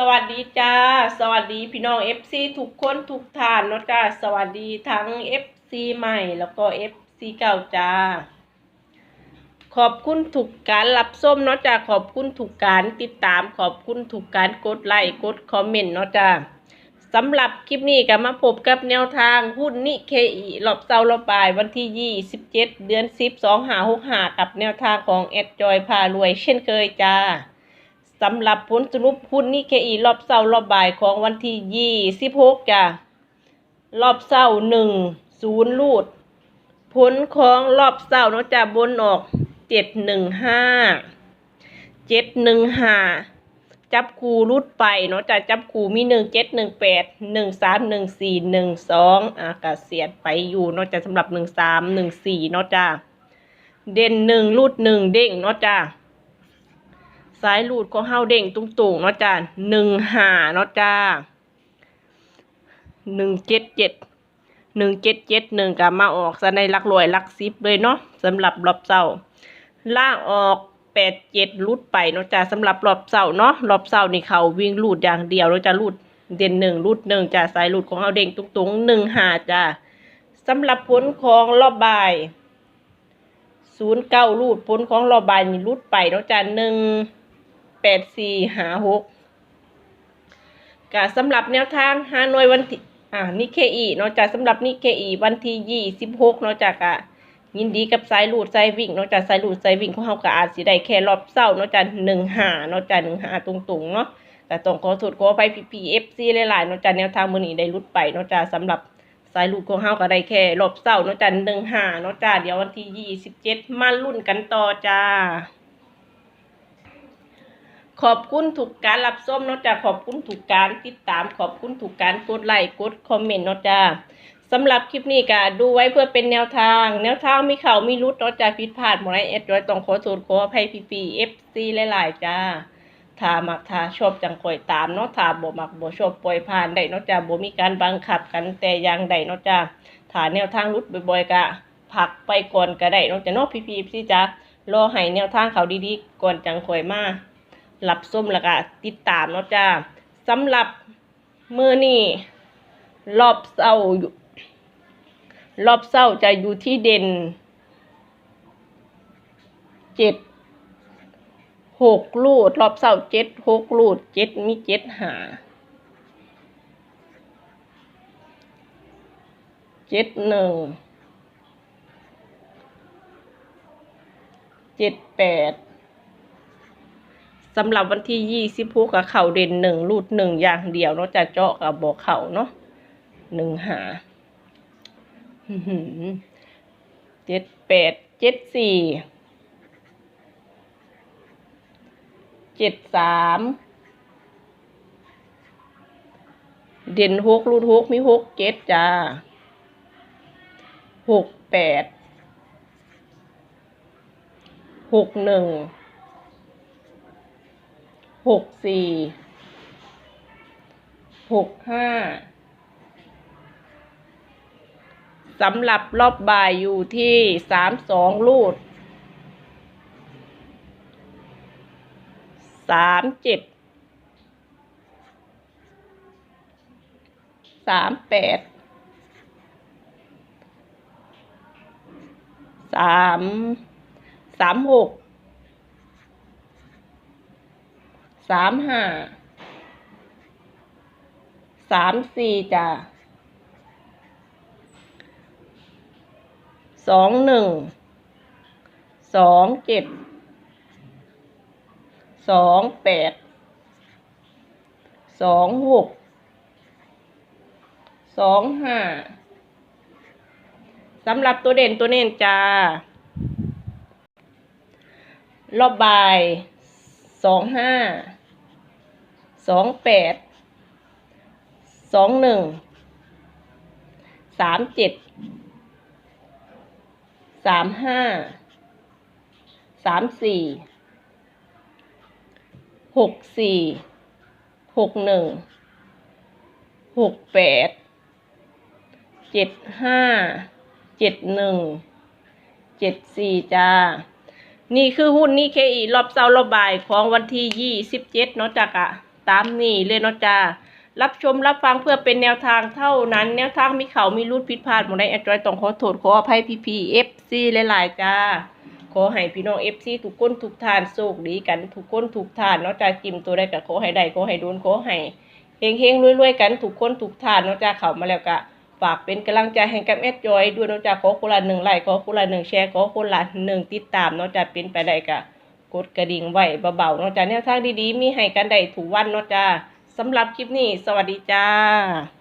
สวัสดีจ้า สวัสดีพี่น้อง FC ทุกคนทุกท่านนะจ้าสวัสดีทั้ง FC ใหม่แล้วก็ FC เก่าจ้า ขอบคุณถูกการรับส้มเนาะจ้าขอบคุณถูกการติดตาม ขอบคุณถูกการกดไลค์กดคอมเมนต์เนาะจ้าสำหรับคลิปนี้ก็มาพบกับแนวทางหุ้นนิเคอีรอบเซารอบายวันที่ 27 เดือน 10 2 5 6 5กับแนวทางของแอดจอยพารวยเช่นเคยจ้า สำหรับผลสรุปหุ้นนิเคอีรอบเสาร์รอบบ่ายของวันที่ยี่สิบหกจ้ะรอบเสาร์หนึ่งศูนย์ลูด ผลของรอบเสาร์เนาะจ้ะบนออกเจ็ดหนึ่งห้าเจ็ดหนึ่งห้าจับคูรุดไปเนาะจ้ะจับคูมีหนึ่งเจ็ดหนึ่งแปดหนึ่งสามหนึ่งสี่หนึ่งสองอากาศเสียดไปอยู่เนาะจ้ะสำหรับหนึ่งสามหนึ่งสี่เนาะจ้ะเด่นหนึ่งรูดหนึ่งเด้งเนาะจ้ะ สายหลูดของเฮาเด้งตุงๆเนาะจ้าหนึ่งหาเนาะจ้าหนึ่งเจ็ดเจ็ดหนึ่งเจ็ดเจ็ดหนึ่งกับมาออกซะในหลักรวยลักสิบเลยเนาะสำหรับรอบเสาร์ล่างออกแปดเจ็ดลูดไปเนาะจ้าสำหรับรอบเสาร์เนาะรอบเสาร์นี่เขาวิ่งลูดอย่างเดียวเนาะจ้าลูดเด่นหนึ่งลูดหนึ่งจ้าสายลูดของเฮาเด้งตุงๆหนึ่งหาจ้าสำหรับผลของรอบบ่ายศูนย์เก้าลูดผลของรอบบ่ายนี่ลูดไปเนาะจ้าหนึ่ง แปดสี่หาหกกะสำหรับแนวทางฮานอยวันที่อ่านิเคอีเนาะจากสำหรับนิเคอีวันที่ยี่สิบหกเนาะจากอะยินดีกับสายลูดสายวิ่งเนาะจากสายลูดสายวิ่งของเขากะอาจสิได้แค่รอบเศร้าเนาะจากหนึ่งหาเนาะจากหนึ่งหาตรงๆเนาะแต่ต้องขอโทษขอไปพีพีเอฟซีหลายๆเนาะจากแนวทางมือนี้ได้ลุดไปเนาะจากสำหรับสายลูดของเขาก็ได้แค่รอบเศร้าเนาะจากหนึ่งหาเนาะจากเดี๋ยววันที่ยี่สิบเจ็ดมาลุ้นกันต่อจ้า ขอบคุณถูกการรับส้มเนาะจ้าขอบคุณถูกการติดตาม ขอบคุณถูกการกดไลค์กดคอมเมนต์เนาะจ้าสำหรับคลิปนี้ก็ดูไว้เพื่อเป็นแนวทาง แนวทางมีเข่ามีรุดเนาะจ้าผิดพลาดหมดไรเอ็ดโดยต้องขอโทษขออภัยพีพีเอฟซีหลายๆจ้าถามักถ้าชอบจังคอยตามเนาะถ้าบ่มักบ่ชอบปล่อยผ่านได้เนาะจ้าบ่มีการบังคับกันแต่อย่างใดเนาะจ้าถาแนวทางรุดบ่อยๆก็พักไปก่อนก็ได้เนาะจ้าเนาะพีพีเอฟซีจ้ารอให้แนวทางเขาดีๆก่อนจังคอยมา รับส้มแล้วก็ติดตามเนาะจ้าสำหรับมือนี่รอบเศร้าอยู่รอบเศร้าจะอยู่ที่เด่นเจ็ดหกลูด รอบเศร้าเจ็ดหกลูดเจ็ดมีเจ็ดหาเจ็ดหนึ่งเจ็ดแปด สำหรับวันที่ยี่สิบหกกับเข่าเด่นหนึ่งรูดหนึ่งอย่างเดียวเนาะจะเจาะกับบอกเข่าเนาะหนึ่งหาเจ็ดแปดเจ็ดสี่เจ็ดสามเด่นหกรูดหกมีหกเจ็ดจ้าหกแปดหกหนึ่ง หกสี่หกห้าสำหรับรอบบ่ายอยู่ที่สามสองลูดสามเจ็ดสามแปดสามสามหก สามห้าสามสี่จ้ะสองหนึ่งสองเจ็ดสองแปดสองหกสองห้าสำหรับตัวเด่นตัวเน้นจ้ารอบบ่ายสองห้า สองแปดสองหนึ่งสามเจ็ดสามห้าสามสี่หกสี่หกหนึ่งหกแปดเจ็ดห้าเจ็ดหนึ่งเจ็ดสี่จ้า นี่คือหุ้นนี่เคอีรอบเซารอบบ่ายของวันที่ยี่สิบเจ็ดเนาะจากอะ ตามนี่เลยเนาะจ้ารับชมรับฟังเพื่อเป็นแนวทางเท่านั้น แนวทางมีเขามีรูดผิดพลาดหมดในแอดจอยต้องขอโทษขออภัยพี่พีเอฟซีหลายๆจ้า ขอให้พี่น้องเอฟซีทุกคนทุกท่านโชคดีกันทุกคนทุกท่านเนาะจ้าจิมตัวได้ก็ขอให้ได้ขอให้โดนขอให้เฮงเฮงรวยๆกันทุกคนทุกท่านเนาะจ้าเขามาแล้วก็ฝากเป็นกำลังใจให้กับแอดจอยด้วยเนาะจ้าขอคนละหนึ่งไลค์ขอคนละหนึ่งแชร์ขอคนละหนึ่งติดตามเนาะจ้าเป็นไปได้ก็ กดกระดิ่งไว้เบาๆเนาะจ้าแนวทางดีๆ มีให้กันได้ถูกวันเนาะจ้าสำหรับคลิปนี้ สวัสดีจ้า